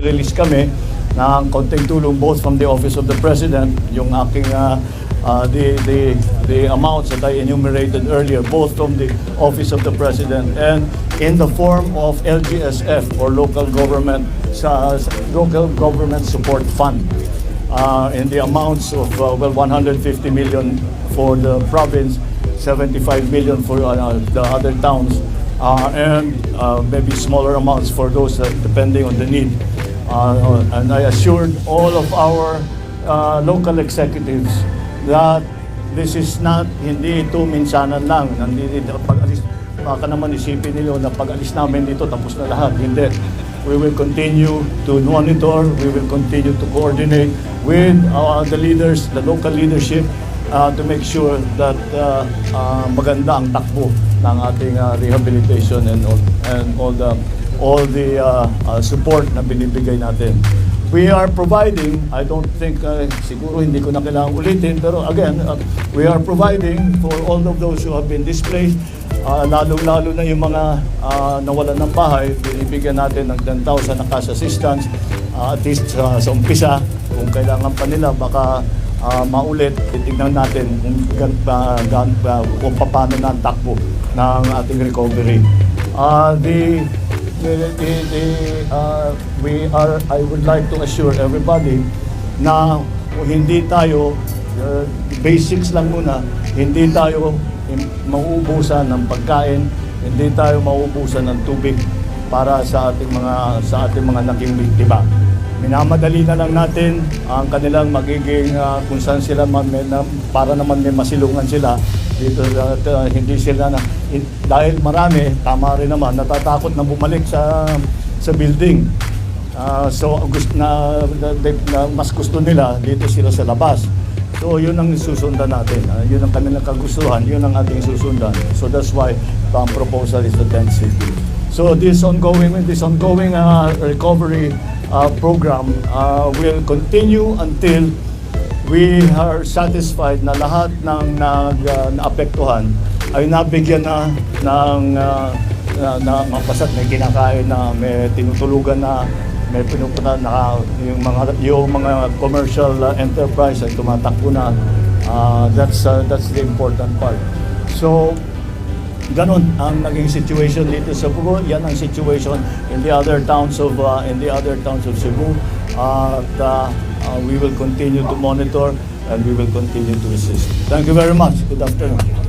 release kami ng konting tulong both from the Office of the President, yung aking uh, uh, the, the, the amounts that I enumerated earlier, both from the Office of the President and in the form of LGSF or Local Government, sa- Local Government Support Fund uh, in the amounts of, uh, well, 150 million for the province, 75 million for uh, the other towns, uh, and uh, maybe smaller amounts for those uh, depending on the need. Uh, and I assured all of our uh, local executives that this is not, hindi ito minsanan lang. Hindi, pag alis, baka naman isipin nila na pag alis namin dito, tapos na lahat. Hindi. We will continue to monitor, we will continue to coordinate with uh, the leaders, the local leadership, uh, to make sure that uh, uh, maganda ang takbo ng ating uh, rehabilitation and all, and all the all the uh, uh, support na binibigay natin. We are providing, I don't think, uh, siguro hindi ko na kailangan ulitin, pero again, uh, we are providing for all of those who have been displaced, uh, lalo-lalo na yung mga uh, nawalan ng bahay, binibigyan natin ng 10,000 na cash assistance, uh, at least uh, sa umpisa, kung kailangan pa nila, baka uh, maulit, titignan natin kung, pa, gan, pa- kung paano na ang takbo ng ating recovery. Uh, the, uh, we are, I would like to assure everybody na hindi tayo, uh, basics lang muna, hindi tayo mauubusan ng pagkain, hindi tayo mauubusan ng tubig para sa ating mga sa ating mga naging biktima. Minamadali na lang natin ang kanilang magiging uh, kung saan sila ma- may, na, para naman may masilungan sila dito at uh, hindi sila na in- dahil marami tama rin naman natatakot na bumalik sa sa building. Ah, so gusto na, na, na mas gusto nila dito sila sa labas. So yun ang susundan natin. Ah, yun ang kanilang kagustuhan, yun ang ating susundan. So that's why ang proposal is the 10th city. So this ongoing this ongoing uh, recovery uh, program uh, will continue until we are satisfied na lahat ng nag uh, naapektuhan ay nabigyan na ng uh, na, na mapasat may kinakain na may tinutulugan na may pinupunta na yung mga yung mga commercial uh, enterprise ay tumatakbo na. Uh, that's uh, that's the important part. So Ganon ang naging situation dito sa Cebu. Yan ang situation in the other towns of uh, in the other towns of Cebu. Uh, at, uh, uh, we will continue to monitor and we will continue to assist. Thank you very much. Good afternoon.